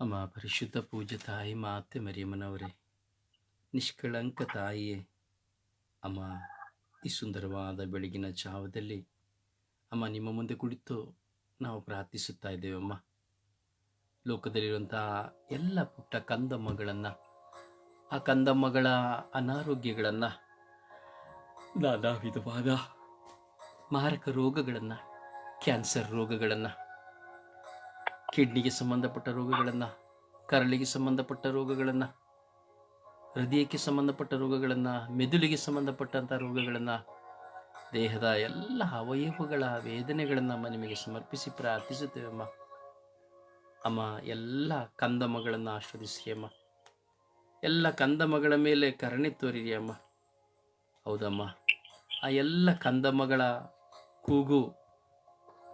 ಅಮ್ಮ ಪರಿಶುದ್ಧ ಪೂಜ್ಯ ತಾಯಿ, ಮಾತೆ ಮರಿಯಮ್ಮನವರೇ, ನಿಷ್ಕಳಂಕ ತಾಯಿಯೇ, ಅಮ್ಮ, ಈ ಸುಂದರವಾದ ಬೆಳಗಿನ ಜಾವದಲ್ಲಿ ಅಮ್ಮ ನಿಮ್ಮ ಮುಂದೆ ಕುಳಿತು ನಾವು ಪ್ರಾರ್ಥಿಸುತ್ತಾ ಇದ್ದೇವಮ್ಮ. ಲೋಕದಲ್ಲಿರುವಂತಹ ಎಲ್ಲ ಪುಟ್ಟ ಕಂದಮ್ಮಗಳನ್ನು, ಆ ಕಂದಮ್ಮಗಳ ಅನಾರೋಗ್ಯಗಳನ್ನು ನಾನಾ ವಿಧವಾದ ಮಾರಕ ರೋಗಗಳನ್ನು, ಕ್ಯಾನ್ಸರ್ ರೋಗಗಳನ್ನು ಕಿಡ್ನಿಗೆ ಸಂಬಂಧಪಟ್ಟ ರೋಗಗಳನ್ನು, ಕರಳಿಗೆ ಸಂಬಂಧಪಟ್ಟ ರೋಗಗಳನ್ನು, ಹೃದಯಕ್ಕೆ ಸಂಬಂಧಪಟ್ಟ ರೋಗಗಳನ್ನು, ಮೆದುಳಿಗೆ ಸಂಬಂಧಪಟ್ಟಂಥ ರೋಗಗಳನ್ನು, ದೇಹದ ಎಲ್ಲ ಅವಯವಗಳ ವೇದನೆಗಳನ್ನು ಅಮ್ಮ ನಿಮಗೆ ಸಮರ್ಪಿಸಿ ಪ್ರಾರ್ಥಿಸುತ್ತೇವೆ ಅಮ್ಮ ಅಮ್ಮ ಎಲ್ಲ ಕಂದಮಗಳನ್ನು ಆಶ್ರದಿಸಿ ಅಮ್ಮ. ಎಲ್ಲ ಕಂದಮಗಳ ಮೇಲೆ ಕರುಣೆ ತೋರಿರಿ ಅಮ್ಮ. ಹೌದಮ್ಮ. ಆ ಎಲ್ಲ ಕಂದಮಗಳ ಕೂಗು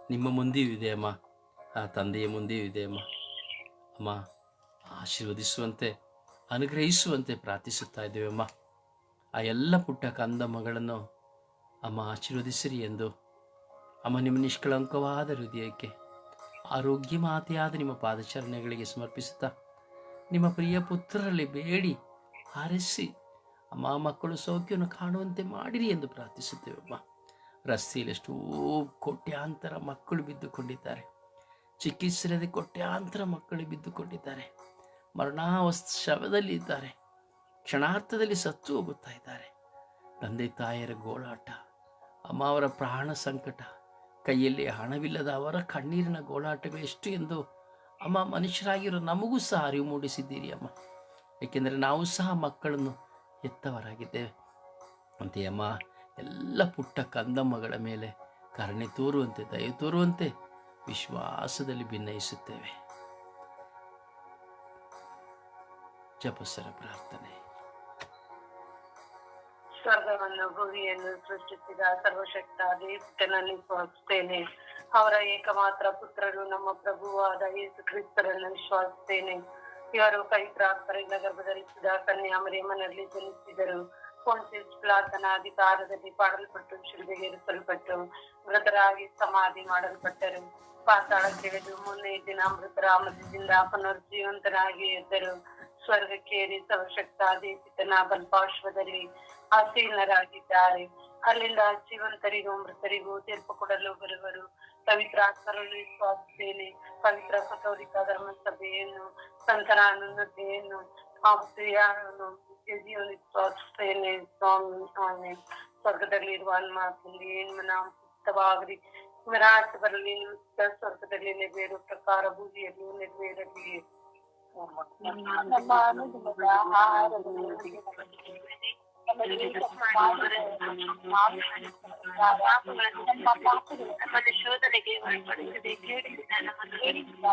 ನಿಮ್ಮ ಮುಂದೆಯೂ ಇದೆ ಅಮ್ಮ. ಆ ತಂದೆಯ ಮುಂದೆಯೂ ಇದೆ, ಅಮ್ಮ. ಅಮ್ಮ, ಆಶೀರ್ವದಿಸುವಂತೆ, ಅನುಗ್ರಹಿಸುವಂತೆ ಪ್ರಾರ್ಥಿಸುತ್ತಾ ಇದ್ದೇವೆ, ಅಮ್ಮ. ಆ ಎಲ್ಲ ಪುಟ್ಟ ಕಂದ ಮಗಳನ್ನು ಅಮ್ಮ ಆಶೀರ್ವದಿಸಿರಿ ಎಂದು. ಅಮ್ಮ, ನಿಮ್ಮ ನಿಷ್ಕಳಂಕವಾದ ಹೃದಯಕ್ಕೆ, ಆರೋಗ್ಯ ಮಾತೆಯಾದ ನಿಮ್ಮ ಪಾದಚರಣೆಗಳಿಗೆ ಸಮರ್ಪಿಸುತ್ತಾ, ನಿಮ್ಮ ಪ್ರಿಯ ಪುತ್ರರಲ್ಲಿ ಬೇಡಿ, ಹಾರಿಸಿ, ಅಮ್ಮ, ಮಕ್ಕಳು ಸೌಖ್ಯವನ್ನು ಕಾಣುವಂತೆ ಮಾಡಿರಿ ಎಂದು ಪ್ರಾರ್ಥಿಸುತ್ತೇವೆ, ಅಮ್ಮ. ರಸ್ತೆಯಲ್ಲಿ ಎಷ್ಟೋ ಕೋಟ್ಯಾಂತರ ಮಕ್ಕಳು ಬಿದ್ದುಕೊಂಡಿದ್ದಾರೆ. ಚಿಕಿತ್ಸೆಲ್ಲದೆ ಕೋಟ್ಯಾಂತರ ಮಕ್ಕಳು ಬಿದ್ದುಕೊಂಡಿದ್ದಾರೆ. ಮರಣಾವಸ್ಥ ಶವದಲ್ಲಿ ಇದ್ದಾರೆ. ಕ್ಷಣಾರ್ಥದಲ್ಲಿ ಸತ್ತು ಹೋಗುತ್ತಾ ಇದ್ದಾರೆ. ತಂದೆ ತಾಯರ ಗೋಳಾಟ ಅಮ್ಮ ಅವರ ಪ್ರಾಣ ಸಂಕಟ, ಕೈಯಲ್ಲಿ ಹಣವಿಲ್ಲದ ಅವರ ಕಣ್ಣೀರಿನ ಗೋಳಾಟವೇ ಎಷ್ಟು ಎಂದು ಅಮ್ಮ ಮನುಷ್ಯರಾಗಿರೋ ನಮಗೂ ಸಹ ಅರಿವು ಮೂಡಿಸಿದ್ದೀರಿ ಅಮ್ಮ. ಏಕೆಂದರೆ ನಾವು ಸಹ ಮಕ್ಕಳನ್ನು ಎತ್ತವರಾಗಿದ್ದೇವೆ ಅಂತೆಯಮ್ಮ ಎಲ್ಲ ಪುಟ್ಟ ಕಂದಮ್ಮಗಳ ಮೇಲೆ ಕರುಣೆ ತೋರುವಂತೆ, ದಯ ತೋರುವಂತೆ ವಿಶ್ವಾಸದಲ್ಲಿ ಭಿನ್ನಯಿಸುತ್ತೇವೆ ಜಪಸರ ಪ್ರಾರ್ಥನೆ. ಸ್ವರ್ಗವನ್ನು, ಭೂಮಿಯನ್ನು ಸೃಷ್ಟಿಸಿದ ಸರ್ವಶಕ್ತ ದೇವನಲ್ಲಿ ಸ್ವಾಗಿಸ್ತೇನೆ ಅವರ ಏಕಮಾತ್ರ ಪುತ್ರರು ನಮ್ಮ ಪ್ರಭುವಾದ ಯೇಸು ಕ್ರಿಸ್ತರನ್ನು ವಿಶ್ವಾಸಿಸುತ್ತೇನೆ ಇವರು ಪವಿತ್ರಾತ್ಮರಿಂದ ಗರ್ಭಧರಿಸಿದ ಕನ್ಯಾಮರಿಯಮ್ಮನಲ್ಲಿ ಜನಿಸಿದರು. ಪೊನ್ಸಿಸ್ ಪ್ಲಾತನ ಅಧಿಕಾರದಲ್ಲಿ ಪಾಡಲ್ಪಟ್ಟು ಶಿಲ್ಬೆಗೆ ಇರಿಸಲ್ಪಟ್ಟು ಮೃತರಾಗಿ ಸಮಾಧಿ ಮಾಡಲ್ಪಟ್ಟರು. ಪಾತಾಳಕ್ಕಿಳಿದು ಮೊನ್ನೆ ದಿನ ಅಮೃತ ರಾಮದಿಂದ ಪುನರ್ಜೀವಂತರಾಗಿ ಎದ್ದರು ಸ್ವರ್ಗಕ್ಕೇರಿ ಸರ್ವಶಕ್ತ ದೇಪಿತನ ಬಲ್ಪಾಶ್ವದಲ್ಲಿ ಆಸೀನರಾಗಿದ್ದಾರೆ. ಅಲ್ಲಿಂದ ಜೀವಂತರಿಗೂ ಮೃತರಿಗೂ ತೀರ್ಪು ಕೊಡಲು ಬರುವರು ಪವಿತ್ರಾತ್ಮರನ್ನು ವಿಶ್ವಾಸಿಸೇನೆ ಪವಿತ್ರ ಕಥೋಲಿಕ ಧರ್ಮಸಭೆಯನ್ನು ಸಂತರ ಅನುನ್ನತೆಯನ್ನು ಆಪ್ತೆಯನ್ನು ವಿಶ್ವಾಸಿಸೇನೆ ಸ್ವಾಮಿ ಆಮೇಲೆ ಸ್ವರ್ಗದಲ್ಲಿರುವ ವಿರಾಟ್ ಬರಲಿ ನಿಮಿತ್ತ ಸ್ವರ್ಗದಲ್ಲಿ ನೆರವೇರು ಪ್ರಕಾರ ಭೂಮಿಯಲ್ಲಿ ನೆರವೇರಲಿ ನಮ್ಮ ಅನುದಿನದ ಆಹಾರವನ್ನು ನಮಗೆ ನಮ್ಮ ಪಾಪಗಳು ನಮ್ಮನ್ನು ಶೋಧನೆಗೆ ಒಳಪಡಿಸದೆ ಕೇಳಿದ ನಮ್ಮನ್ನು ಕೇಳಿದ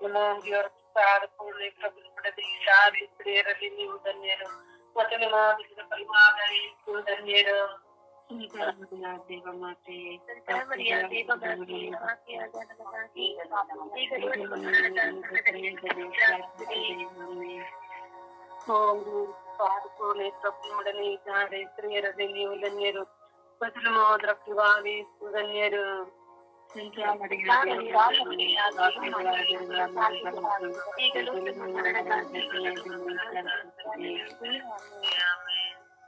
ನಮೋಗಿಯವರ ಸಾರ ಪೂರ್ಣ ಪ್ರಭು ಪಡೆದ ಶಾರಿ ಸ್ತ್ರೀಯರಲ್ಲಿ ನೀವು ಧನ್ಯರು ಮತ್ತು ನಿಮ್ಮ ಬಿಸಿದ ಪರಿವಾರ ಯೇಸು ಧನ್ಯರು ದೇವಮಾತೆ ಸಂತಾಮರಿಯ ದೇವಮಾತೆ ಆಕೆಯಾದ ನಮಗಾಗಿ ಈಗಲೂ ನಮ್ಮ ಮರಣದ ಸಮಯದಲ್ಲಿ ಹೌದು ಸಾರ ಪೂರ್ಣ ಪ್ರಭು ನೊಡನೆ ಇದ್ದಾರೆ ಸ್ತ್ರೀಯರಲ್ಲಿ ನೀವು ಧನ್ಯರು ಮತ್ತು ನಿಮ್ಮ ದ್ರವ್ಯವಾದ ಯೇಸು ಧನ್ಯರು ಈಗಲೂ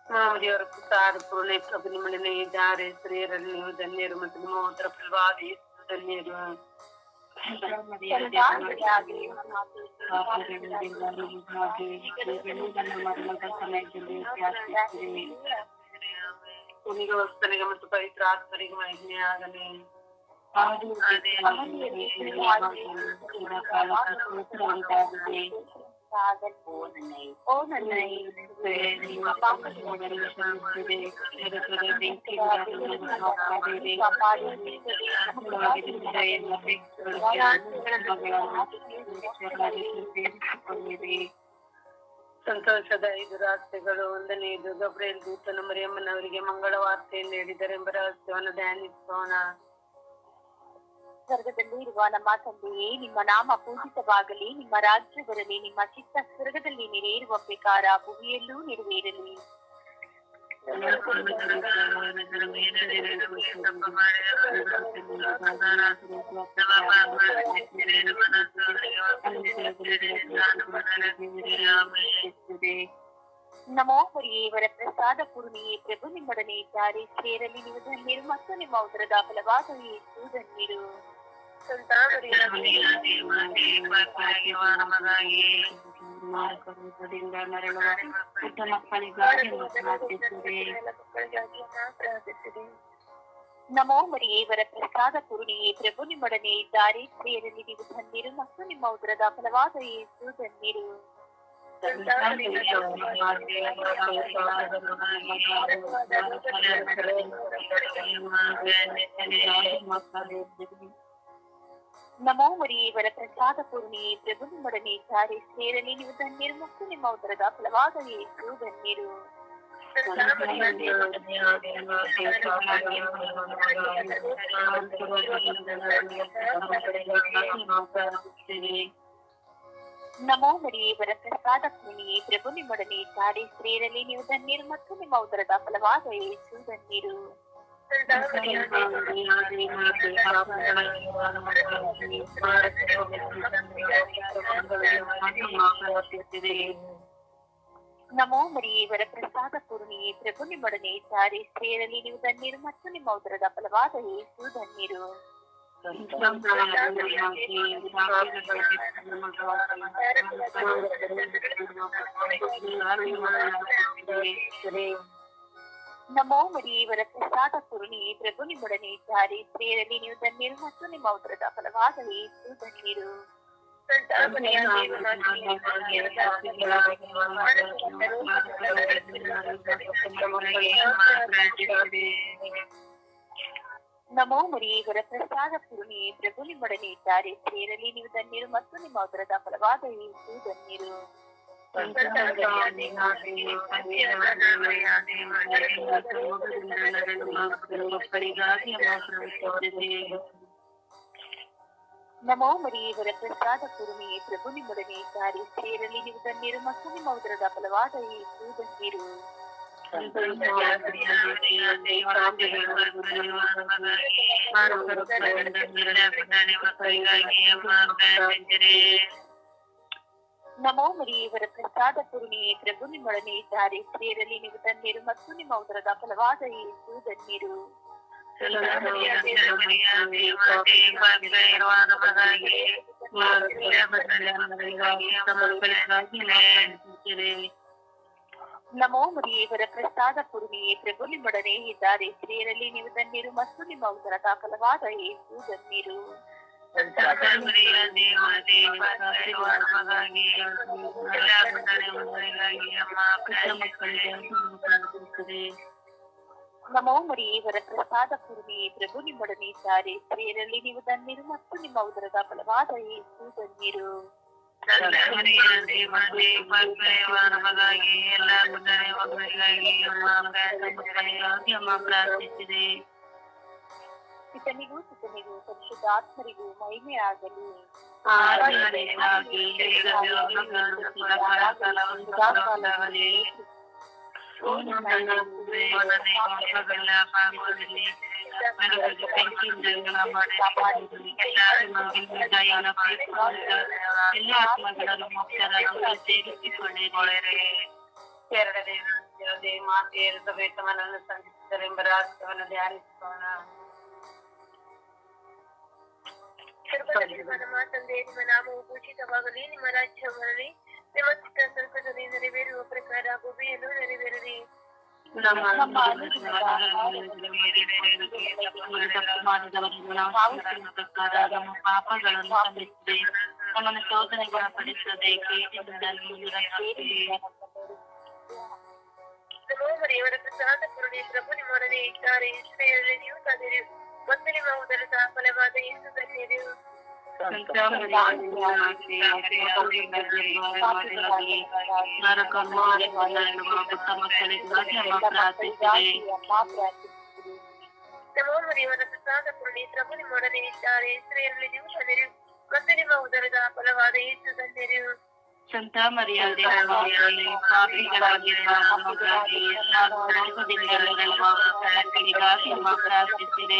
ನಮ್ಮ ಮರಣದ ಮಾಮದಿಯವರ ಸಾರ ಪೂರ್ಣ ಪ್ರಭು ನಿಮ್ಮೊಡನೆ ಇದ್ದಾರೆ ಸ್ತ್ರೀಯರಲ್ಲಿ ನೀವು ಧನ್ಯರು ಮತ್ತು ನಿಮ್ಮ ದ್ರವ್ಯವಾದ ಯೇಸು ಧನ್ಯರು ನಿಮಗೆ ವಸ್ತನಿಗೆ ಮತ್ತು ಪವಿತ್ರ ಆತ್ಮರಿಗೆ ಮಹಿಮೆ ಆಗಲಿ ಸಂತೋಷದ ಐದು ರಾಷ್ಟ್ರಗಳು ಒಂದನೆಯದು ಗಬ್ರೇಲ್ ದೂತನ ಮರಿಯಮ್ಮನವರಿಗೆ ಮಂಗಳ ವಾರ್ತೆಯನ್ನು ಹೇಳಿದರೆಂಬ ರಹಸ್ಯವನ್ನು ಧ್ಯಾನಿಸೋಣ. ಸ್ವರ್ಗದಲ್ಲಿ ಇರುವ ನಮ್ಮ ತಂದೆಯೇ, ನಿಮ್ಮ ನಾಮ ಪೂಜಿತವಾಗಲಿ, ನಿಮ್ಮ ರಾಜ್ಯ ಬರಲಿ, ನಿಮ್ಮ ಚಿತ್ತ ಸ್ವರ್ಗದಲ್ಲಿ ನೆರೆಯಿರುವ ಪ್ರಕಾರ ಭೂಮಿಯಲ್ಲೂ ನೆರವೇರಲಿ. ನಮೋ ಇವರ ಪ್ರಸಾದ ಪೂರ್ಣಿಯೇ ಪ್ರಭು, ನಿಮ್ಮೊಡನೆ ಇದ್ದಾರೆ. ಸೇರಲಿ ನೀವು ಧನ್ಯರು ಮತ್ತು ನಿಮ್ಮ ಉದರದ ಫಲವಾದ ಯೇಸು ಧನ್ಯರು ಪುಟ್ಟ ಮಕ್ಕಳಿಗಾಗಿ ಪ್ರಾರ್ಥಿಸಿದೆ ನಮೋ ಮರಿಯೇವರ ಪ್ರಸಾದ ಪೂರ್ಣಿಯೇ ಪ್ರಭು ನಿಮ್ಮೊಡನೆ ಇದ್ದಾರೆ ಸೇರಲಿ ನೀವು ಧನ್ಯರು ಮತ್ತು ನಿಮ್ಮ ಉದರದ ಫಲವಾದ ಯೇಸು ಧನ್ಯರು ನಮೋ ಮರಿಯೇವರ ಪ್ರಸಾದ ಪೂರ್ಣಿಯೇ ಪ್ರಭು ನಿಮ್ಮೊಡನೆ ಇದ್ದಾರೆ ಸೇರಲಿ ನೀವು ಧನ್ಯರು ಮತ್ತು ನಿಮ್ಮ ಉದರದ ಫಲವಾದ ಯೇಸು ಧನ್ಯರು ನಮೋ ಮರಿಯೇವರ ಪ್ರಸಾದ ಪೂರ್ಣಿಯೇ ಪ್ರಭು ನಿಮ್ಮೊಡನೆ ಇದ್ದಾರೆ ಸೇರಲಿ ನೀವು ಧನ್ಯರು ಮತ್ತು ನಿಮ್ಮ ಉದರದ ಫಲವಾದ ಯೇಸು ಧನ್ಯರು ನಮೋ ಮರಿಯೇವರ ಪ್ರಸಾದ ಪೂರ್ಣಿಯೇ ಪ್ರಭು ನಿಮ್ಮೊಡನೆ ಇದ್ದಾರೆ ಸೇರಲಿ ನೀವು ಧನ್ಯರು ಮತ್ತು ನಿಮ್ಮ ಉದರದ ಫಲವಾದ ಯೇಸು ಧನ್ಯರು ನಮೋ ಮರಿಯೇವರ ಪ್ರಸಾದ ಪೂರ್ಣಿಯೇ ಪ್ರಭು ನಿಮ್ಮೊಡನೆ ಇದ್ದಾರೆ. ಸೇರಲಿ ನೀವು ಧನ್ಯರು ಮತ್ತು ನಿಮ್ಮ ಉದರದ ಫಲವಾದ ಯೇಸು ಧನ್ಯರು ನಮೋ ಮರಿಯೇವರ ಪ್ರಸಾದ ಪೂರ್ಣಿ ಪ್ರಭು ನಿಮ್ಮೊಡನೆ ಇದ್ದಾರೆ. ಸೇರಲಿ ನೀವು ಧನ್ಯರು ಮತ್ತು ನಿಮ್ಮ ಉದರದ ಫಲವಾದ ಧನ್ಯರು ನಮೋ ಮರಿಯೇವರ ಪ್ರಸಾದ ಪೂರ್ಣಿಯೇ ಪ್ರಭು ನಿಮ್ಮೊಡನೆ ಇದ್ದಾರೆ ಸೇರಲಿ ನೀವು ಧನ್ಯರು ಮತ್ತು ನಿಮ್ಮ ಉದರದ ಫಲವಾದ ಯೇಸು ಧನ್ಯರು ನಮೋ ಮರಿಯವರ ಪ್ರಸಾದ ಪೂರ್ಣಿಯೇ ಪ್ರಭು ನಿಮ್ಮೊಡನೆ ಇದ್ದಾರೆ. ಸೇರಲಿ ನೀವು ತಣ್ಣೀರು ಮತ್ತು ನಿಮ್ಮ ಉದರದ ಫಲವಾದ ಏಸು ತಣ್ಣೀರು ನಮೋ ಮರಿಯೇವರ ಪ್ರಸಾದ ಪೂರ್ಣಿಯೇ ಪ್ರಭು ನಿಮ್ಮೊಡನೆ ಇದ್ದಾರೆ. ಸ್ತ್ರೀಯರಲ್ಲಿ ನೀವು ತಣ್ಣೀರು ಮತ್ತು ನಿಮ್ಮ ಉದರದ ಫಲವಾದ ಯೇಸು ಧನ್ಯರು ನಮೋ ಮರಿಯೇವರ ಪ್ರಸಾದ ಪೂರ್ಣಿಯೇ ಪ್ರಭು ನಿಮ್ಮೊಡನೆ ಇದ್ದಾರೆ ಸೇರಲಿ ನೀವು ಧನ್ಯರು ಮತ್ತು ನಿಮ್ಮ ಉದರದ ಫಲವಾದ ಯೇಸು ಧನ್ಯರು ಪ್ರಾರ್ಥಿಸಿದೆ ಪಿತನಿಗೂ ಸುತನಿಗೂ ಪರಿಶುದ್ಧಾತ್ಮರಿಗೂ ಮಹಿಮೆ ಆಗಲಿ ಆರಾಧನೆಗಾಗಿ ಈಗಲೂ ಮಗನು ಸದಾಕಾಲವನ್ನು ಸದಾಕಾಲವೇ ಓ ನನ್ನ ದೇವರೇ, ಮಕ್ಕಳ ಪಾಪದಲ್ಲಿ ಬೆಳಕಿಗೆ ಬೆಂಕಿಯಿಂದ ಮಾಡಿ ಎಲ್ಲ ಆತ್ಮಗಳಿಗೆ ದಯೆಯನ್ನು ಪ್ರೀತಿಸಿದ ಎಲ್ಲ ಆತ್ಮಗಳನ್ನು ಮೋಕ್ಷರಾಜ್ಯಕ್ಕೆ ಸೇರಿಸಿಕೊಳ್ಳಿರಿ ಎರಡನೇ ರಾಜ್ಯದಲ್ಲಿ ಮಾತೆ ಎಲಿಸಬೇತವನನ್ನು ಸಂಧಿಸಿದರೆಂಬ ರಹಸ್ಯವನ್ನು ಧ್ಯಾನಿಸೋಣ ನಮ್ಮ ತಂದೆ ನಿಮ್ಮ ನಾಮವು ಪೂಜಿತವಾಗಲಿ ನಿಮ್ಮ ರಾಜ್ಯ ಬರಲಿ ನಿಮ್ಮ ಚಿತ್ತ ಸ್ವರ್ಗದಲ್ಲಿ ನೆರವೇರುವ ಪ್ರಕಾರ ಭೂಮಿಯಲ್ಲೂ ನೆರವೇರಲಿ ನಮ್ಮ ಪ್ರಕಾರ ನಮ್ಮ ಪಾಪಗಳನ್ನು ಕ್ಷಮಿಸಿದೆ ನಮ್ಮನ್ನು ಶೋಧನೆಗೊಳಪಡಿಸದೆ ಕೇಟಿನಿಂದ ನಮ್ಮನ್ನು ರಕ್ಷಿಸಿರಿ ದೇವರ ಪ್ರಸಾದ ಕರುಣೆ ಪ್ರಭು ನಿಮ್ಮೊಡನೆ ಇದ್ದಾರೆ ಇಸ್ರೇಲಲ್ಲಿ ನೀವು ತಂದಿರಿ ಮತ್ತು ನಿಮ್ಮ ಉದರದ ಫಲವಾದ ಯೇಸು ಧನ್ಯರು ಪುಟ್ಟ ಮಕ್ಕಳಿಗಾಗಿ ಅಮ್ಮ ಪ್ರಾರ್ಥಿಸಿದೆ ನಮೋ ದೇವರ ಪ್ರಸಾದ ಕರುಣೆ ಪ್ರಭು ನಿಮ್ಮೊಡನೆ ಇದ್ದಾರೆ ಇಸ್ರೇಲಲ್ಲಿ ನೀವು ತಂದಿರಿ ಮತ್ತು ನಿಮ್ಮ ಉದರದ ಫಲವಾದ ಯೇಸು ಧನ್ಯರು ಸಂತ ಮರ್ಯಾದೆ ಪಾಪಿಗಳಾಗಿರುವ ನಮಗಾಗಿ ನರಳುವ ಮಕ್ಕಳಿಗಾಗಿ ಅಮ್ಮ ಪ್ರಾರ್ಥಿಸಿದೆ.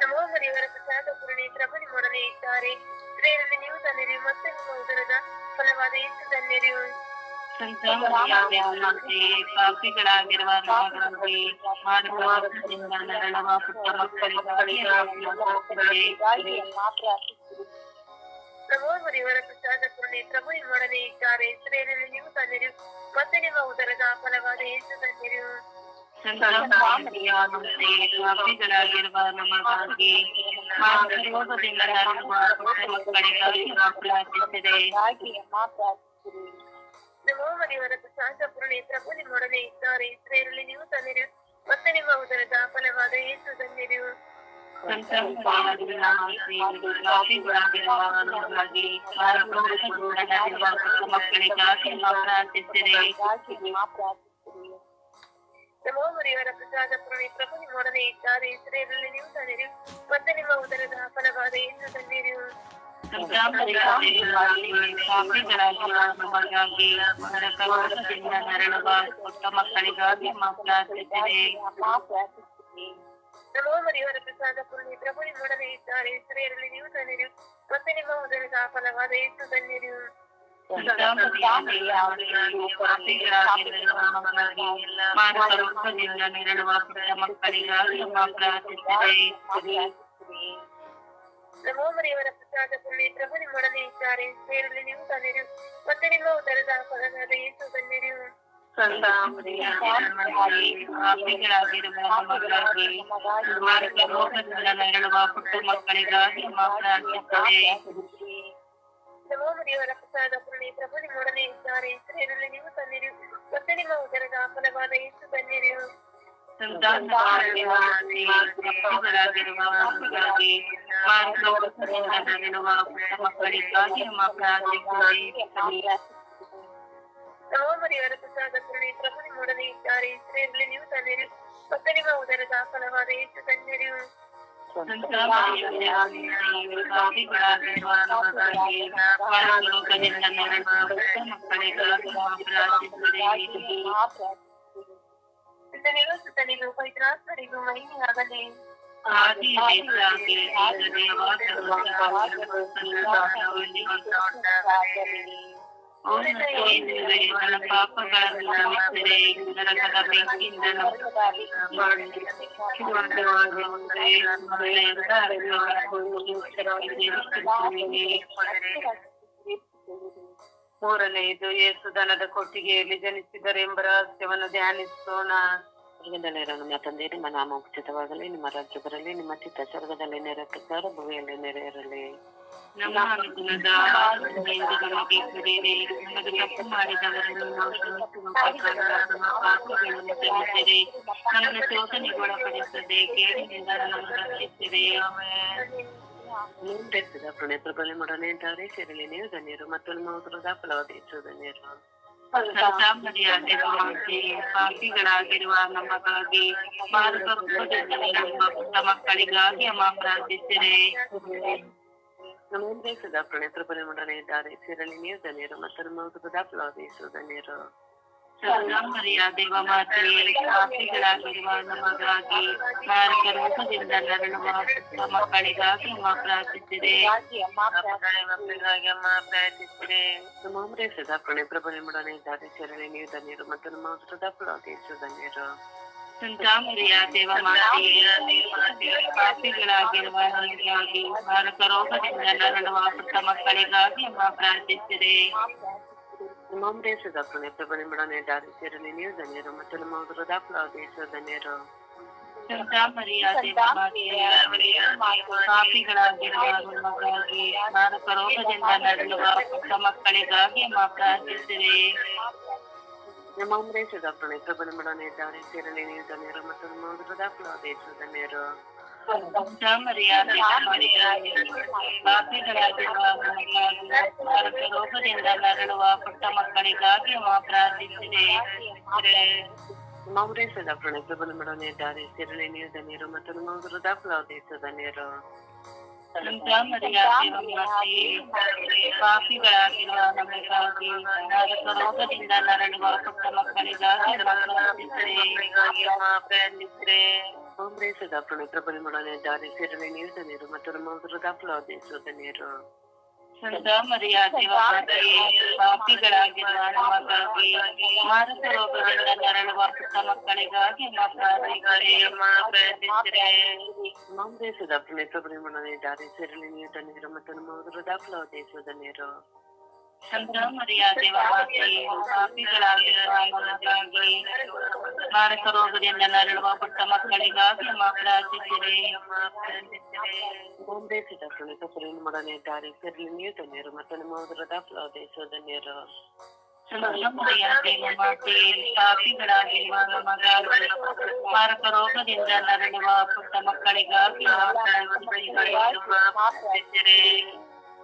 ನಮೋ ಮರಿಯವರ ಪ್ರಸಾದ ಪೂರ್ಣಿ ಪ್ರಭು ನಿಮ್ಮೊಡನೆ ಇದ್ದಾರೆ. ಸ್ತ್ರೀಯರಲ್ಲಿ ನೀವು ತನ್ನಿರಿ ಮತ್ತು ನಿಮ್ಮ ಉದರದ ಫಲವಾದ ಯೇಸು ತನ್ನಿರಿ ಸಂತ ಪಾಪಿಗಳಾಗಿರುವ ನಮಗಾಗಿ ಮಾಡುವ ನರಳುವ ಪುಟ್ಟ ಮಕ್ಕಳಿಗಾಗಿ ನಾವು ಪ್ರಾರ್ಥಿಸಿದೆ. ನಮೋ ಮರಿಯವರ ಪ್ರಸಾದ ಪೂರ್ಣಿ ಪ್ರಭು ನಿಮ್ಮೊಡನೆ ಇದ್ದಾರೆ ಸ್ತ್ರೀಯರಲ್ಲಿ ನೀವು ಧನ್ಯರು ಮತ್ತು ನಿಮ್ಮ ಉದರದ ಫಲವಾದ ಯೇಸು ಧನ್ಯರು ಸಂತ ಮರಿಯಾದೆ ಪಾಪಿಗಳಾಗಿರುವ ನಮಗಾಗಿ ಮಾಡುವ ರೋಗದಿಂದ ನರಳುವ ಪುಟ್ಟ ಮಕ್ಕಳಿಗಾಗಿ ನಾವು ಪ್ರಾರ್ಥಿಸಿದೆ ನಮೋ ಮರಿಯವರ ಪ್ರಸಾದ ಪೂರ್ಣಿ ಪ್ರಭು ನಿಮ್ಮೊಡನೆ ಇದ್ದಾರೆ ಸ್ತ್ರೀಯರಲ್ಲಿ ನೀವು ಧನ್ಯರು ಮತ್ತು ನಿಮ್ಮ ಉದರದ ಫಲವಾದ ಯೇಸು ಧನ್ಯರು ಸಂತ ಮರಿಯಾದೆ ಪಾಪಿಗಳಾಗಿರುವ ನಮಗಾಗಿ ಮಾಡುವ ರೋಗದಿಂದ ನರಳುವ ಪುಟ್ಟ ಮಕ್ಕಳಿಗಾಗಿ ನಾವು ಪ್ರಾರ್ಥಿಸಿದೆ ನಮೋ ಮರಿಯವರ ಪ್ರಸಾದ ಪೂರ್ಣಿ ಪ್ರಭು ನಿಮ್ಮೊಡನೆ ಇದ್ದಾರೆ ಸ್ತ್ರೀಯರಲ್ಲಿ ನೀವು ಧನ್ಯರು ಮತ್ತು ನಿಮ್ಮ ಉದರದ ಫಲವಾದ ಯೇಸು ಧನ್ಯರು ಸಂತ ಮರಿಯಾದೆ ಪಾಪಿಗಳಾಗಿರುವ ನಮಗಾಗಿ ನರಕ ರೋಗದಿಂದ ನರಳುವ ಪುಟ್ಟ ಮಕ್ಕಳಿಗಾಗಿ ನಾವು ಪ್ರಾರ್ಥಿಸಿದೆ ನಮೋ ಮರಿಯವರ ಪ್ರಸಾದ ಪೂರ್ಣಿ ಪ್ರಭು ನಿಮ್ಮೊಡನೆ ಇದ್ದಾರೆ ಸ್ತ್ರೀಯರಲ್ಲಿ ನೀವು ಧನ್ಯರು ಮತ್ತು ನಿಮ್ಮ ಉದರದ ಫಲವಾದ ಯೇಸು ಧನ್ಯರು ಸಂತ ಮರಿಯಾದೆ ಪಾಪಿಗಳಾಗಿರುವ ನಮಗಾಗಿ ಮಾರಕ ರೋಗದಿಂದ ನರಳುವ ಪುಟ್ಟ ಮಕ್ಕಳಿಗಾಗಿ ನಾವು ಪ್ರಾರ್ಥಿಸಿದೆ ನಮೋ ಮರಿಯವರ ಪ್ರಸಾದ ಪೂರ್ಣಿ ಪ್ರಭು ನಿಮ್ಮೊಡನೆ ಇದ್ದಾರೆ ಸ್ತ್ರೀಯರಲ್ಲಿ ನೀವು ಧನ್ಯರು ಮತ್ತು ನಿಮ್ಮ ಉದರದ ಫಲವಾದ ಯೇಸು ಧನ್ಯರು ಸಂತ ಪಾಪಿಗಳಾಗಿರುವ ನಮಗಾಗಿ ಮಾರಕ ರೋಗದಿಂದ ನರಳುವ ಪುಟ್ಟ ಮಕ್ಕಳಿಗಾಗಿ ನಾವು ಪ್ರಾರ್ಥಿಸಿದೆ ನಮೋ ಮರಿಯವರ ಪ್ರಸಾದ ಪೂರ್ಣಿ ಪ್ರಭು ನಿಮ್ಮೊಡನೆ ಇದ್ದಾರೆ ಸ್ತ್ರೀಯರಲ್ಲಿ ನೀವು ಧನ್ಯರು ಮತ್ತು ನಿಮ್ಮ ಉದರದ ಫಲವಾದ ಯೇಸು ಧನ್ಯರು ಸಂತ ಪಾಪಿಗಳಾಗಿರುವ ನಮಗಾಗಿ ಮಾರಕ ರೋಗದಿಂದ ನರಳುವ ಪುಟ್ಟ ಮಕ್ಕಳಿಗಾಗಿ ನಾವು ಪ್ರಾರ್ಥಿಸಿದೆ ನಮೋ ಮರಿಯವರ ಪ್ರಸಾದ ಪೂರ್ಣಿ ಪ್ರಭು ನಿಮ್ಮೊಡನೆ ಇದ್ದಾರೆ ಸ್ತ್ರೀಯರಲ್ಲಿ ನೀವು ಧನ್ಯರು ಮತ್ತು ನಿಮ್ಮ ಉದರದ ಫಲವಾದ ಯೇಸು ಧನ್ಯರು ಸಂತ ಪಾಪಿಗಳಾಗಿರುವ ನಮಗಾಗಿ ಮಾರಕ ರೋಗದಿಂದ ನರಳುವ ಪುಟ್ಟ ಮಕ್ಕಳಿಗಾಗಿ ನಾವು ಪ್ರಾರ್ಥಿಸಿದೆ ಸುತ್ತನಿಗೂ ಪಾಪಗಳನ್ನು ಮೂರನೆಯದು ಯೇಸು ದನದ ಕೊಟ್ಟಿಗೆಯಲ್ಲಿ ಜನಿಸಿದರೆಂಬ ರಹಸ್ಯವನ್ನು ಧ್ಯಾನಿಸೋಣ. ಸ್ವರ್ಗದಲ್ಲಿರೋ ನಮ್ಮ ನಿಮ್ಮ ನಾಮ ಉಚಿತವಾಗಲಿ, ನಿಮ್ಮ ರಾಜ್ಯ ಬರಲಿ, ನಿಮ್ಮ ಚಿತ್ತ ಸ್ವರ್ಗದಲ್ಲಿ ನೆರವೇರ ಭೂಮಿಯಲ್ಲಿ ನೆರವೇರಲಿ. ನಮ್ಮ ಅನುಗುಣದ ಆಹಾರವನ್ನು ನಮಗೆ ಕೊಡಿರಿ ನಮಗೆ ತಪ್ಪು ಮಾಡಿದವರನ್ನು ನಾವು ಕ್ಷಮಿಸುವ ಪ್ರಕಾರ ನಮ್ಮ ಪಾಪಗಳನ್ನು ಕ್ಷಮಿಸಿರಿ ನಮ್ಮನ್ನು ಶೋಧನೆಗೊಳಪಡಿಸದೆ ಕೇಳಿನಿಂದ ನಮ್ಮನ್ನು ರಕ್ಷಿಸಿರಿ ಮುಂದೆತ್ತಿದ ಪ್ರಬಲ ಮೊಡನೆ ಇದ್ದಾರೆ ಸೇರಲಿ ನೀವು ಧನ್ಯರು ಮತ್ತು ನಿಮ್ಮ ಉದರದ ಫಲವಾದ ಹೆಚ್ಚು ಧನ್ಯರು ಸಂತಾಮರಿಯಾದೆ ಮಾತೆ ಪಾಪಿಗಳಾಗಿರುವ ನಮಗಾಗಿ ಮಾರ್ಗ ರೂಪದಿಂದ ನಮ್ಮ ಪುಟ್ಟ ಮಕ್ಕಳಿಗಾಗಿ ಅಮ್ಮ ಪ್ರಾರ್ಥಿಸಿರಿ ನಮ್ಮ ಮುಂದೆ ಸದಾ ಪ್ರಣಯ ಪ್ರಬಲ ಮೊಡನೆ ಇದ್ದಾರೆ ಸೇರಲಿ ನೀವು ಧನ್ಯರು ಮತ್ತು ನಿಮ್ಮ ಉದರದ ಫಲವಾದ ಹೆಚ್ಚು ಧನ್ಯರು ಸಂತಾಮರಿಯಾದೆ ಮಾತೆ ಪಾಪಿಗಳಾಗಿರುವ ನಮಗಾಗಿ ಮಾರ್ಗ ರೂಪದಿಂದ ನರಳುವ ಪುಟ್ಟ ಮಕ್ಕಳಿಗಾಗಿ ಅಮ್ಮ ಪ್ರಾರ್ಥಿಸಿರಿ ಮಕ್ಕಳಿಗಾಗಿ ಅಮ್ಮ ಪ್ರಾರ್ಥಿಸಿದೆ ನಮ್ಮ ಮುಂದೆ ಸದಾ ಪ್ರಣಯ ಪ್ರಬಲ ಮೊಡನೆ ಇದ್ದಾರೆ ಸೇರಲಿ ನೀವು ಧನ್ಯರು ಮತ್ತು ನಿಮ್ಮ ಉದರದ ಫಲವಾದ ಹೆಚ್ಚು ಧನ್ಯರು ಸಂತಾಮರಿಯಾದೆ ಮಾತೆ ಪಾಪಿಗಳಾಗಿರುವ ನಮಗಾಗಿ ಮಾರಕ ರೋಗದಿಂದ ನರಳುವ ಪುಟ್ಟ ಮಕ್ಕಳಿಗಾಗಿ ಅಮ್ಮ ಪ್ರಾರ್ಥಿಸಿರಿ ನಿಮ್ಮ ಮುಂದೆ ಸದಾ ಪ್ರಣಯ ಪ್ರಬಲ ಮೊಡನೆ ಇದ್ದಾರೆ ಸೇರಲಿ ನೀವು ಧನ್ಯರು ಮತ್ತು ನಿಮ್ಮ ಉದರದ ಫಲವಾದ ಹೆಚ್ಚು ಧನ್ಯರು ಸಂತಾಮರಿಯಾದೆ ಮಾತೆ ಪಾಪಿಗಳಾಗಿರುವ ನಮಗಾಗಿ ಮಾರಕ ರೋಗದಿಂದ ನರಳುವ ಪುಟ್ಟ ಮಕ್ಕಳಿಗಾಗಿ ಅಮ್ಮ ಪ್ರಾರ್ಥಿಸಿರಿ ನಮ್ಮ ಮುಂದೆ ಸದಾ ಪ್ರಣಯ ಪ್ರಬಲ ಮೊಡನೆ ಇದ್ದಾರೆ ಸೇರಲಿ ನೀವು ಧನ್ಯರು ಮತ್ತು ನಿಮ್ಮ ಉದರದ ಫಲವಾದ ಹೆಚ್ಚು ಧನ್ಯರು ಸಂತಾಮರಿಯಾದೆ ಪಾಪಿಗಳಾಗಿರುವ ನಮಗಾಗಿ ಮಾರಕ ರೋಗದಿಂದ ನರಳುವ ಪುಟ್ಟ ಮಕ್ಕಳಿಗಾಗಿ ಅಮ್ಮ ಪ್ರಾರ್ಥಿಸಿರಿ ನಮ್ಮ ಮುಂದೆ ಸದಾ ಪ್ರಣಯ ಪ್ರಬಲ ಮೊಡನೆ ಇದ್ದಾರೆ ಸೇರಲಿ ನೀವು ಧನ್ಯರು ಮತ್ತು ನಿಮ್ಮ ಉದರದ ಫಲವಾದ ಹೆಚ್ಚು ಧನ್ಯರು ಪಾಪಿಗಳಾಗಿರುವ ನಮಗಾಗಿ ನರಕ ರೋಗದಿಂದ ನರಳುವ ಪುಟ್ಟ ಮಕ್ಕಳಿಗಾಗಿ ಮಕ್ಕಳಿಗಾಗಿ ಅಮ್ಮ ಪ್ರಾರ್ಥಿಸಿರೆ ಓಂಬ್ರೇಸದ ಪವಿತ್ರ ಪರಿಮಳನೆ ದಾರಿ ಸೇರಲಿ ನೀವು ಧನ್ಯರು ಮತ್ತು ನಮ್ಮ ಉದರದ ಫಲವಾದ ಧನ್ಯರು ಸಂತ ಮರಿಯ ದೇವಮಾತೆಯೇ ಪಾಪಿಗಳಾಗಿರುವ ನಮಗಾಗಿ ಮಾರಕ ರೋಗದಿಂದ ನರಳುವ ಪುಟ್ಟ ಮಕ್ಕಳಿಗಾಗಿ ಅಮ್ಮ ಪ್ರಾರ್ಥಿಸಿರೆ ಅಮ್ಮ ಪ್ರಾರ್ಥಿಸಿರೆ ಓಂಬ್ರೇಸದ ಪವಿತ್ರ ಪರಿಮಳನೆ ದಾರಿ ಸೇರಲಿ ನೀವು ಧನ್ಯರು ಮತ್ತು ನಮ್ಮ ಉದರದ ಫಲವಾದ ಧನ್ಯರು ಸಂತ ಮರಿಯ ದೇವಮಾತೆಯೇ ಪಾಪಿಗಳಾಗಿರುವ ನಮಗಾಗಿ ಮಾರಕ ರೋಗದಿಂದ ನರಳುವ ಪುಟ್ಟ ಮಕ್ಕಳಿಗಾಗಿ ಅಮ್ಮ ಪ್ರಾರ್ಥಿಸಿರೆ ಅಮ್ಮ ಪ್ರಾರ್ಥಿಸಿರೆ ಓಂಬ್ರೇಸದ ಪವಿತ್ರ ಪರಿಮಳನೆ ದಾರಿ ಸೇರಲಿ ನೀವು ಧನ್ಯರು ಮತ್ತು ನಮ್ಮ ಉದರದ ಫಲವಾದ ಧನ್ಯರು ಸಂತಮರಿಯ ದೇವಮಾತೆಯೇ ಪಾಪಿಗಳಾಗಿರುವ ನಮಗಾಗಿ ಮಾರಕ ರೋಗದಿಂದ ನರಳುವ ಪುಟ್ಟ ಮಕ್ಕಳಿಗಾಗಿ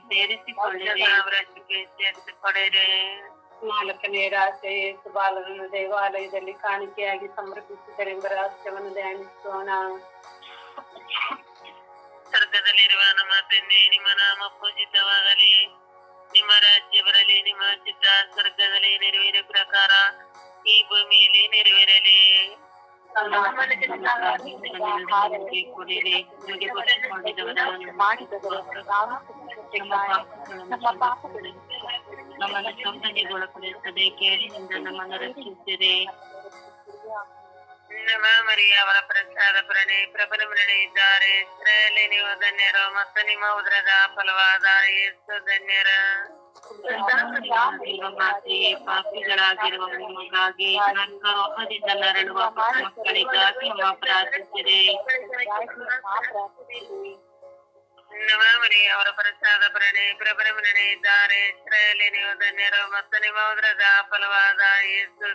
ಸೇರಿಸಿಕೊಡಿರಿ ನಾಲ್ಕನೇ ರಾತ್ರಿ ಯೇಸು ದೇವಾಲಯದಲ್ಲಿ ಕಾಣಿಕೆಯಾಗಿ ಸಮರ್ಪಿಸಿದರೆಂಬ ರಹಸ್ಯವನ್ನು ಧ್ಯಾನಿಸೋಣ. ಸ್ವರ್ಗದಲ್ಲಿರುವ ನಮ್ಮ ತಂದೆ ನಿಮ್ಮ ನಾಮ ಪೂಜಿತವಾಗಲಿ. ನಿಮ್ಮ ರಾಜ್ಯ ಬರಲಿ, ನಿಮ್ಮ ಚಿತ್ತ ಈ ಭೂಮಿಯಲ್ಲಿ ನೆರವೇರಲಿ ಕೊಡಿರಿ ನಿಮಗೆ ಗೊತ್ತು ಮಾಡಿದವರನ್ನು ನಮ್ಮನ್ನು ಶೋಧನೆಗೊಳಪಡಿಸದೆ ಕೇಳಿನಿಂದ ನಮ್ಮನ್ನು ರಕ್ಷಿಸಿರಿ ನಮ್ಮ ಮರಿಯ ಅವರ ಪ್ರಸಾದ ಪ್ರಣೆ ಪ್ರಬಲ ಮರಣೆ ಇದ್ದಾರೆ ಸ್ತ್ರೀಯಲ್ಲಿ ನೀವು ಧನ್ಯರು ಮತ್ತು ನಿಮ್ಮ ಉದರದ ಫಲವಾದ ಯೇಸು ಧನ್ಯರ ಮಾತೆಯೇ ಪಾಪಿಗಳಾಗಿರುವ ನಿಮಗಾಗಿ ನರಕರೋಗದಿಂದ ನರಳುವ ಮಕ್ಕಳಿಗಾಗಿ ನಮ್ಮ ಪ್ರಾರ್ಥಿಸಿದೆ ಅವರ ಪ್ರಸಾದ ಪ್ರಣೆ ಪ್ರಬಲ ಮರಣೆ ಇದ್ದಾರೆ. ಸ್ತ್ರೀಯಲ್ಲಿ ನೀವು ಧನ್ಯರು ಮತ್ತು ನಿಮ್ಮ ಉದ್ರದ ಫಲವಾದ ಯೇಸು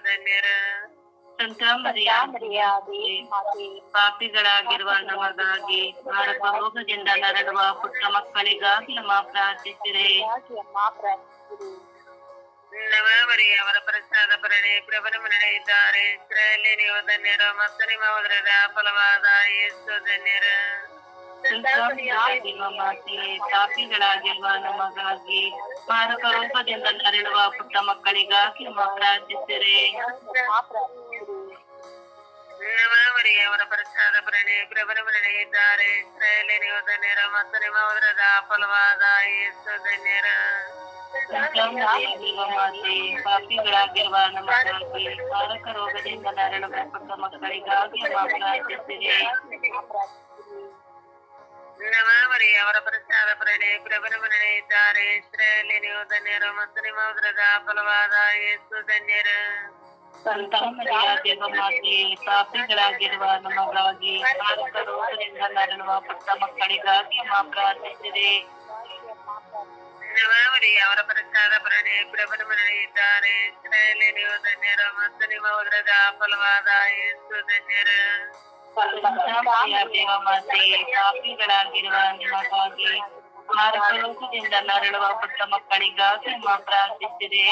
ಪಾಪಿಗಳಾಗಿರುವ ನಮಗಾಗಿ ನರಕ ರೋಗದಿಂದ ನರಳುವ ಪುಟ್ಟ ಮಕ್ಕಳಿಗಾಗಿ ಅಮ್ಮ ಪ್ರಾರ್ಥಿಸಿರಿ. ಅವರ ಪ್ರಸಾದ ಪರಣೆ ಪ್ರಬಲ ಮರಣೆ ಇದ್ದಾರೆ. ಸ್ತ್ರೀಯಲ್ಲಿ ನೀವು ಧನ್ಯರು ಮತ್ತು ನಿಮ್ಮ ಉದರದ ಫಲವಾದ ಯೇಸು ಧನ್ಯರ. ಪಾಪಿಗಳಾಗಿರುವ ನಮಗಾಗಿ ಮಾರಕ ರೂಪದಿಂದ ನರಳುವ ಪುಟ್ಟ ಮಕ್ಕಳಿಗಾಗಿ ಪ್ರಾರ್ಥಿಸಿರಿ. ಪ್ರಸಾದ ಪ್ರಣೆ ಪ್ರಬಲ ಮರಣೆ ಇದ್ದಾರೆ ಇಸ್ರಾಯೇಲಿ ನೀವು ಧನ್ಯರ ಮತ್ತು ನಿಮ್ಮ ಉದರದ ಫಲವಾದ ಯೇಸು ಧನ್ಯರ ಸಂತಾನವಾಗಿರುವ ಮಾತೆಯೇ ಪಾಪಿಗಳಾಗಿರುವ ನಮಗಾಗಿ ಮಾರಕ ರೋಗದಿಂದ ನರಳುವ ಪುಟ್ಟ ಮಕ್ಕಳಿಗಾಗಿ ಅಮ್ಮ ಪ್ರಾರ್ಥಿಸಿರಿ ನಮ್ಮ ಮರಿಯ ಅವರ ಪ್ರಸಾದ ಪ್ರಣೆ ಪ್ರಬಲ ಮರಣೆ ಇದ್ದಾರೆ ಇಸ್ರಾಯೇಲಿ ನೀವು ಧನ್ಯರು ಮತ್ತು ನಿಮ್ಮ ಉದರದ ಫಲವಾದ ಯೇಸು ಧನ್ಯರ ಮಾತೆಯೇ ಪಾಪಿಗಳಾಗಿರುವ ನಮಗಾಗಿ ಭಾರತ ರೋಗದಿಂದ ನರಳುವ ಪುಟ್ಟ ಮಕ್ಕಳಿಗಾಗಿ ಮಾ ಪ್ರಾರ್ಥಿಸಿದೆ. ಾವರಿ ಅವರ ಪ್ರಸಾದ ಮರಣೆ ಪ್ರಬಲ ಮರಣೆ ಇದ್ದಾರೆ. ಇಸ್ರಾಯೇಲಿ ನೀವು ಧನ್ಯರು ಮತ್ತು ನಿಮ್ಮ ಉದರದ ಫಲವಾದ ಯೇಸು ಧನ್ಯರ. ಮಾತೆಯೇ ಪಾಪಿಗಳಾಗಿರುವ ನಮಗಾಗಿ ರೋಗದಿಂದ ನರಳುವ ಪುಟ್ಟ ಮಕ್ಕಳಿಗಾಗಿ ಮಾ ಪ್ರಾರ್ಥಿಸಿದೆ.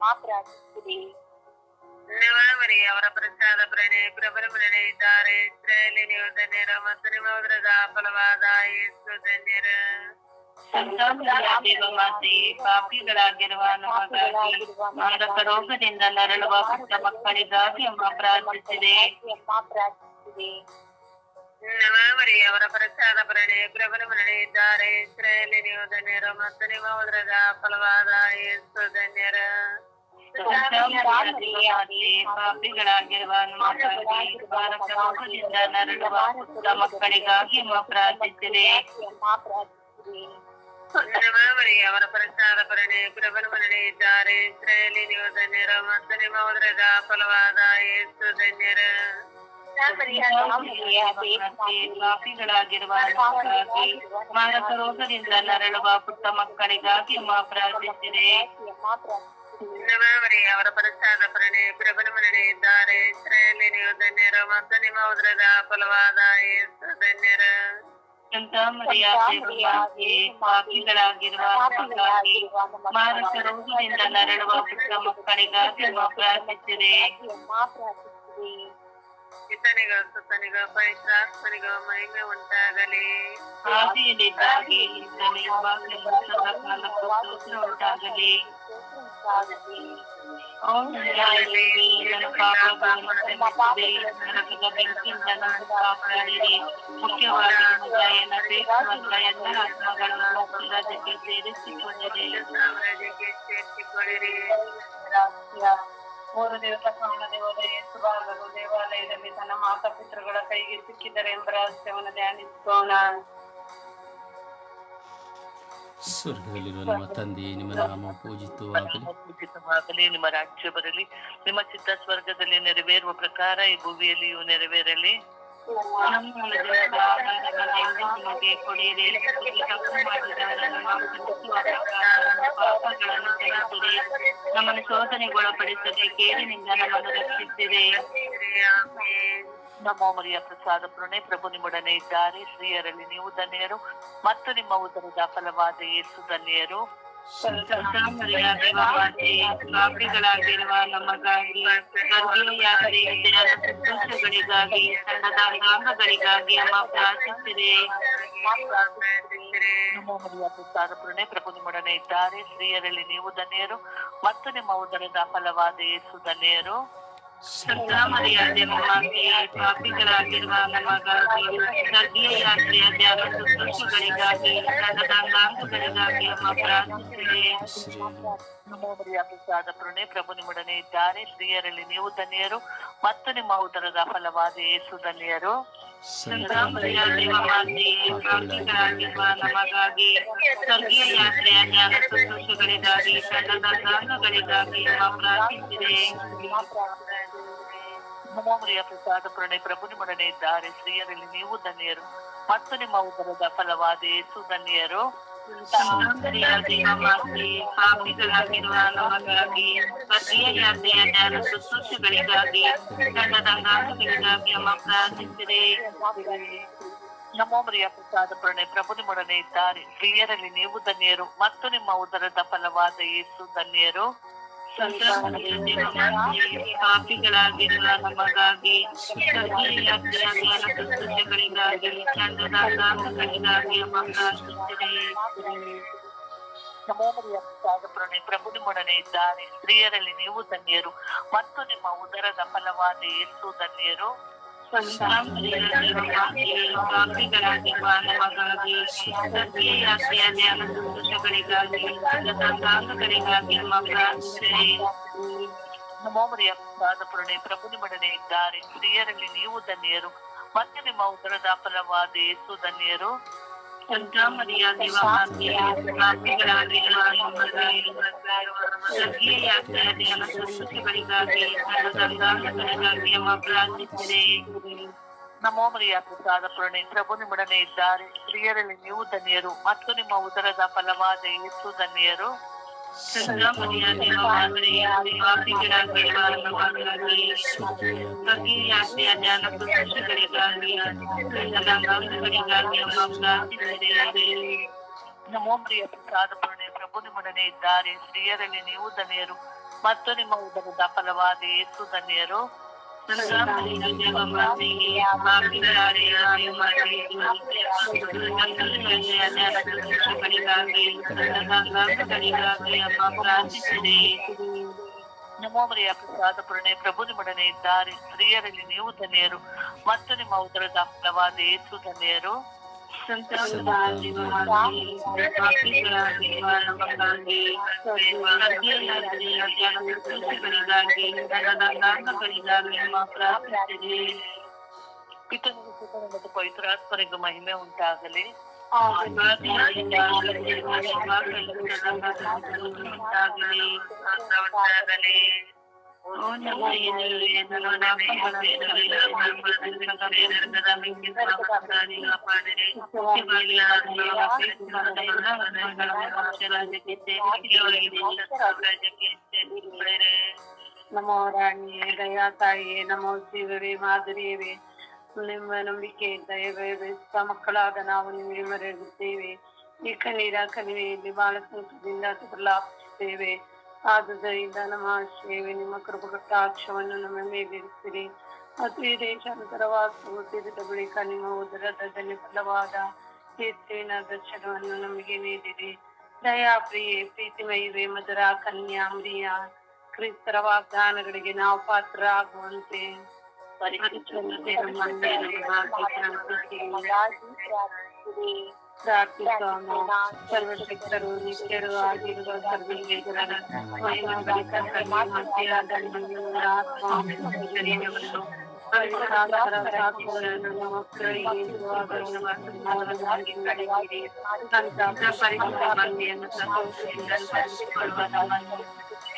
ಮಾ ಅವರ ಪ್ರಸಾದ ಪ್ರಣಯ ಪ್ರಬಲ ಮರಣೆ ಇದ್ದಾರೆ. ಇಸ್ರಾಯೇಲಿ ನೀವು ಧನ್ಯರು ಮತ್ತು ನಿಮ್ಮ ಉದರದ ಫಲವಾದ ಯೇಸು ಧನ್ಯರ. ಪಾಪಿಗಳಾಗಿರುವ ನಮಗಾಗಿ ಮಾರಕ ರೋಗದಿಂದ ನರಳುವ ಪುಟ್ಟ ಮಕ್ಕಳಿಗಾಗಿ ಅಮ್ಮ ಪ್ರಾರ್ಥಿಸಿದೆ. ಮರಿಯ ಅವರ ಪ್ರಸಾದ ಪ್ರಣೆ ಪ್ರಬಲ ಮರಣೆ ಇದ್ದಾರೆ. ಇಸ್ರಾಯೇಲಿ ನೀವು ಧನ್ಯರು ಮತ್ತು ನಿಮ್ಮ ಉದರದ ಫಲವಾದ ಯೇಸು ಧನ್ಯರ. ಪಾಪಿಗಳಾಗಿರುವ ನರಳುವ ಪುಟ್ಟ ಮಕ್ಕಳಿಗಾಗಿ ಅವರ ಪ್ರಚಾರ ಪರಣೆ ಪ್ರಬಲ ಮರಣೆ ಇದ್ದಾರೆ. ಇಸ್ರಾಯೇಲಿ ನೀವು ಧನ್ಯರು ಮತ್ತು ನಿಮ್ಮ ಉದರದ ಫಲವಾದ ಏಸು ಧನ್ಯರು. ಪಾಪಿಗಳಾಗಿರುವ ಮಾರಕ ರೋಗದಿಂದ ನರಳುವ ಪುಟ್ಟ ಮಕ್ಕಳಿಗಾಗಿ ಮಾ ಪ್ರಾರ್ಥಿಸಿದೆ ನಮಾಮರಿ ಅವರ ಪ್ರಸಾದ ಪರಣೆ ಪ್ರಬಲ ಮರಣೆ ಇದ್ದಾರೆ. ಇಸ್ರಾಯೇಲಿ ನೀವು ಧನ್ಯರು ಮತ್ತು ನಿಮ್ಮ ಉದ್ರದ ಫಲವಾದ ಧನ್ಯರು. ಸಂತ ಮರಿಯ ಪಾಪಿಗಳಾಗಿರುವ ನಮಗಾಗಿ ರೋಗದಿಂದ ನರಳುವ ಪುಟ್ಟ ಮಕ್ಕಳಿಗಾಗಿ ಅಮ್ಮ ಪ್ರಾರ್ಥಿಸಿದೆ ಪಿತನಿಗ ಸುತನಿಗ ಪವಿತ್ರಾತ್ಮನಿಗ ಮಹಿಮೆ ಉಂಟಾಗಲಿ. ಆದಿಯಲ್ಲಿದ್ದಾಗಿ ಸದಾ ಕಾಲಕ್ಕೂ ಉಂಟಾಗಲಿ. ಅವನಲ್ಲಿ ನನ್ನ ಪಾಪಗಳನ್ನು ಕ್ಷಮಿಸಿದೆ ನರಕದ ಬೆಂಕಿಯಿಂದ ನನ್ನ ಕಾಪಾಡಿರಿ ಮುಖ್ಯವಾಗಿ ಹೃದಯನ ಬೇಕುವಂತ ಎಲ್ಲ ಆತ್ಮಗಳನ್ನು ರಾಜ್ಯಕ್ಕೆ ಸೇರಿಸಿಕೊಂಡಿರಿ ಸೇರಿಸಿಕೊಳ್ಳಿರಿ ಮೂರು ದಿವಸ ಕಾಣದೆ ಹೋದ ಯೇಸು ಬಾಲರು ದೇವಾಲಯದಲ್ಲಿ ತನ್ನ ಮಾತಾಪಿತೃಗಳ ಕೈಗೆ ಸಿಕ್ಕಿದರೆ ಎಂಬ ರಹಸ್ಯವನ್ನು ಧ್ಯಾನಿಸೋಣ ಸ್ವರ್ಗದಲ್ಲಿರುವ ನಮ್ಮ ತಂದೆ ನಿಮ್ಮ ನಾಮ ಪೂಜಿತವಾಗಲಿ. ಪೂಜಿತವಾಗಲಿ ನಿಮ್ಮ ರಾಜ್ಯ ಬರಲಿ ನಿಮ್ಮ ಚಿತ್ತ ಸ್ವರ್ಗದಲ್ಲಿ ನೆರವೇರುವ ಪ್ರಕಾರ ಈ ಭೂಮಿಯಲ್ಲಿಯೂ ನೆರವೇರಲಿ. ಪಾಪಗಳನ್ನು ನಮ್ಮನ್ನು ಶೋಧನೆಗೊಳಪಡಿಸದೆ ಕೇರಿನಿಂದ ನಮ್ಮನ್ನು ರಕ್ಷಿಸಿರಿ. ನಮೋ ಮರಿಯ ಪ್ರಸಾದ ಪುರಣೆ ಪ್ರಭು ನಿಮ್ಮೊಡನೆ ಇದ್ದಾರೆ. ಸ್ತ್ರೀಯರಲ್ಲಿ ನೀವು ಧನ್ಯರು ಮತ್ತು ನಿಮ್ಮ ಉದರದ ಫಲವಾದ ಯೇಸು ಧನ್ಯರು. ಪಾಪಿಗಳಾಗಿರುವ ನಮಗಾಗಿ ಸಂತೋಷಗಳಿಗಾಗಿ ಸಣ್ಣದ ಅಂಗಾಂಗಗಳಿಗಾಗಿ ಅಮ್ಮ ಪ್ರಸಾದ ಪ್ರಭು ನಿಮ್ಮೊಡನೆ ಇದ್ದಾರೆ. ಸ್ತ್ರೀಯರಲ್ಲಿ ನೀವು ಧನ್ಯರು ಮತ್ತು ನಿಮ್ಮ ಉದರದ ಫಲವಾದ ಯೇಸು ಧನ್ಯರು. ಮರಿಯ ದೇವಮಾತೆ ಪಾಪಿಗಳಾಗಿರುವ ನಮಗಾಗಿ ಗರ್ಭಿಯ ಯಾತ್ರೆಯ ಧ್ಯಾನ ಸಂತೋಷಗಳಿಗಾಗಿ ಸಣ್ಣದ ಅಂಗಾಂಗಗಳಿಗಾಗಿ ಅಮ್ಮ ಪ್ರಾರ್ಥಿಸಿದೆ ಪ್ರಭು ನಿಮ್ಮೊಡನೆ ಇದ್ದಾರೆ. ಸ್ತ್ರೀಯರಲ್ಲಿ ನೀವು ಧನ್ಯರು ಮತ್ತು ನಿಮ್ಮ ಉದರದ ಫಲವಾದ ಯೇಸು ಧನ್ಯರು. ನಮಗಾಗಿ ಸ್ವರ್ಗೀಯ ಯಾತ್ರೆಯ ಜ್ಞಾನ ಸಂತೋಷಗಳಿಗಾಗಿ ಸಣ್ಣದ ಅಂಗಾಂಗಗಳಿಗಾಗಿ ಅಮ್ಮ ಪ್ರಾರ್ಥಿಸಿದೆ. ಮರಿಯ ಪ್ರಸಾದ ಪುರಣೆ ಪ್ರಭು ನಿಮ್ಮೊಡನೆ ಇದ್ದಾರೆ. ಸ್ತ್ರೀಯರಲ್ಲಿ ನೀವು ಧನ್ಯರು. ಮತ್ತು ನಿಮ್ಮ ಉದರದ ಫಲವಾದ ಯೇಸು ಧನ್ಯರು. ಪಾಪಿಗಳಾಗಿರುವ ನಮಗಾಗಿ ಸಣ್ಣದ ಅಂಗಾಂಗಗಳಿಗಾಗಿ ಅಮ್ಮ ಪ್ರಾರ್ಥಿಸಿದೆ ನಮೋ ಮರಿಯ ಪ್ರಸಾದ ಪುರಣೆ ಪ್ರಭು ನಿಮ್ಮೊಡನೆ ಇದ್ದಾರೆ. ಸ್ತ್ರೀಯರಲ್ಲಿ ನೀವು ಧನ್ಯರು. ಮತ್ತು ನಿಮ್ಮ ಉದರದ ಫಲವಾದ ಯೇಸು ಧನ್ಯರು. ಪಾಪಿಗಳಾಗಿರುವ ನಮಗಾಗಿ ಸ್ವರ್ಗೀಯ ಯಾತ್ರೆಯ ಜ್ಞಾನ ಸಂತೋಷಗಳಿಗಾಗಿ ಚಂದದ ಅಂಗಾಂಗಗಳಿಗಾಗಿ ಅಮ್ಮ ಪ್ರಾರ್ಥಿಸಿದೆ ನಮೋ ಮರಿಯ ಪ್ರಸಾದ ಪುರಣೆ ಪ್ರಭು ನಿಮ್ಮೊಡನೆ ಇದ್ದಾರೆ ಸ್ತ್ರೀಯರಲ್ಲಿ ನೀವು ಧನ್ಯರು ಮತ್ತು ನಿಮ್ಮ ಉದರದ ಫಲವಾದ ಯೇಸು ಧನ್ಯರು ಸಂತಾನಮರಿಯ ದೇವಮಾತೆ, ಪಾಪಿಗಳಾಗಿರುವ ನಮಗಾಗಿ ಸ್ವರ್ಗೀಯ ಯಾತ್ರೆಯ ಜ್ಞಾನ ಸಂತೋಷಗಳಿಗಾಗಿ ಚಂದದ ಅಂಗಾಂಗಗಳಿಗಾಗಿ ಅಮ್ಮ ಪ್ರಾರ್ಥಿಸಿದೆ ನಮೋ ಮರಿಯ ಪ್ರಸಾದ ಪುರಣೆ ಪ್ರಭು ನಿಮ್ಮೊಡನೆ ಇದ್ದಾರೆ ಸ್ತ್ರೀಯರಲ್ಲಿ ನೀವು ಧನ್ಯರು ಮತ್ತು ನಿಮ್ಮ ಉದರದ ಫಲವಾದ ಯೇಸು ಧನ್ಯರು ಸಂತಾಮರಿಯ ದೇವಮಾತೆ ಪಾಪಿಗಳಾಗಿರುವ ನಮಗಾಗಿ ಸ್ವರ್ಗೀಯ ಯಾತ್ರೆಯ ಜ್ಞಾನ ಸಂತೋಷಗಳಿಗಾಗಿ ಸಣ್ಣದ ಅಂಗಾಂಗಗಳಿಗಾಗಿ ಅಮ್ಮ ಪ್ರಾರ್ಥಿಸಿದೆ ನಮೋ ಮರಿಯ ಪ್ರಸಾದ ಪುರಣೆ ಪ್ರಭು ನಿಮ್ಮೊಡನೆ ಇದ್ದಾರೆ ಸ್ತ್ರೀಯರಲ್ಲಿ ನೀವು ಧನ್ಯರು ಮತ್ತು ನಿಮ್ಮ ಉದರದ ಫಲವಾದ ಯೇಸು ಧನ್ಯರು ಸಂತಾಮರಿಯ ದೇವಮಾತೆ ಪಾಪಿಗಳಾಗಿರುವ ನಮಗಾಗಿ ಸ್ವರ್ಗೀಯ ಯಾತ್ರೆಯ ಜ್ಞಾನ ಸಂತೋಷಗಳಿಗಾಗಿ ಸಣ್ಣದ ಅಂಗಾಂಗಗಳಿಗಾಗಿ ಅಮ್ಮ ಪ್ರಾರ್ಥಿಸಿದೆ ನಮೋ ಪ್ರಿಯ ಪ್ರಸಾದ ಪೂರ್ಣೆ ಪ್ರಭು ನಿಮ್ಮೊಡನೆ ಇದ್ದಾರೆ. ಸ್ತ್ರೀಯರಲ್ಲಿ ನೀವು ಧನ್ಯರು. ಮತ್ತು ನಿಮ್ಮ ಉದರದ ಫಲವಾದ ಏಸು ಧನ್ಯರು. ನಮೋಮರಿಯ ಪ್ರಸಾದ ಪೂರ್ಣೆ, ಪ್ರಭು ನಿಮ್ಮೊಡನೆ ಇದ್ದಾರೆ. ಸ್ತ್ರೀಯರಲ್ಲಿ ನೀವು ಧನ್ಯರು. ಮತ್ತು ನಿಮ್ಮ ಉದರದ ಫಲವಾದ ಏಸು ಧನ್ಯರು. ಪಾಪಿಗಳಾಗಿರುವ ನಮಗಾಗಿ ಸ್ವರ್ಗೀಯ ಯಾತ್ರೆಯ ಜ್ಞಾನ ಸಂತೋಷಗಳಿಗಾಗಿ ಸಣ್ಣದ ಅಂಗಾಂಗಗಳಿಗಾಗಿ ಅಮ್ಮ ಪ್ರಾರ್ಥಿಸಿದೆ ಪಿತನಿಗೂ ಪುತ್ರನಿಗೂ ಮತ್ತು ಪವಿತ್ರಾತ್ಮರಿಗೂ ಮಹಿಮೆ ಉಂಟಾಗಲಿ ನಮೋ ರಾಣಿಯೇ ದಯಾ ತಾಯಿಯೇ ನಮೋ ಶಿವವೇ ಮಾಧುರಿಯವೇ ನಿಮ್ಮ ನಂಬಿಕೆ ದಯವಿಷ್ಟ ಮಕ್ಕಳಾದ ನಾವು ನಿಮಗೆ ಮರೆಯುತ್ತೇವೆ ಈ ಕಣ್ಣೀರ ಕಣಿವೆಯಲ್ಲಿ ಬಹಳ ಸಂಕಟದಿಂದ ಪ್ರಲಾಪಿಸುತ್ತೇವೆ ಆದುದರಿಂದ ನಮ್ಮ ಆಶ್ರಯವೇ ನಿಮ್ಮ ಕೃಪಕಟಾಕ್ಷವನ್ನು ನಮ್ಮ ಮೇಲಿರಿಸಿರಿ ಮತ್ತು ಈ ದೇಶಾಂತರವಾಗಿ ತಿಳಿದ ಬಳಿಕ ನಿಮ್ಮ ಉದರದಲ್ಲಿ ಫಲವಾದ ಯೇಸುವಿನ ದರ್ಶನವನ್ನು ನಮಗೆ ನೀಡಿರಿ. ದಯಾ ಪ್ರಿಯೆ ಪ್ರೀತಿಮಯವೇ ಮಧುರ ಕನ್ಯಾ ಮರಿಯ ಕ್ರಿಸ್ತರ ವಾಗ್ದಾನಗಳಿಗೆ ನಾವು ಪಾತ್ರ ಆಗುವಂತೆ ಪ್ರಾರ್ಥಿಸೋಣ ಸರ್ವಶಕ್ತರು ನಿತ್ಯರು ಆಗಿರುವ ಸರ್ವೇಶ್ವರನ ಮಹಿಮಾಂಬಲಿಕ ಕನ್ಯೆ ಮಧ್ಯದ ನಿನ್ನ ಆತ್ಮ ಶರೀರವನ್ನು ಪವಿತ್ರಾತ್ಮರ ಸಾಕ್ಷಿಗಳನ್ನು ನಮ್ಮ ಮಕ್ಕಳಿಗೆ ಇರುವಾಗಲೂ ನಮ್ಮ ಸಮಾಧಾನವಾಗಿ ಕಳೆಯಿರಿ. ಸಂತ ಪರಿಶುದ್ಧ ಬಂದೆಯನ್ನು ಸಂತೋಷದಿಂದ ಸ್ಮರಿಸಿಕೊಳ್ಳುವ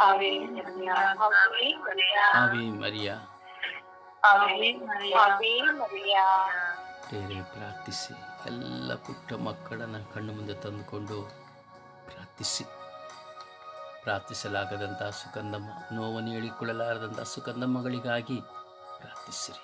Ave. ಆವೆ. ಮರಿಯ. ಬೇರೆ ಪ್ರಾರ್ಥಿಸಿ ಎಲ್ಲ ಪುಟ್ಟ ಮಕ್ಕಳನ್ನು ಕಣ್ಣು ಮುಂದೆ ತಂದುಕೊಂಡು ಪ್ರಾರ್ಥಿಸಿ ಪ್ರಾರ್ಥಿಸಲಾಗದಂಥ ಸುಗಂಧಮ್ಮ ನೋವನ್ನು ಹೇಳಿಕೊಳ್ಳಲಾರದಂಥ ಸುಗಂಧಮ್ಮಗಳಿಗಾಗಿ ಪ್ರಾರ್ಥಿಸಿರಿ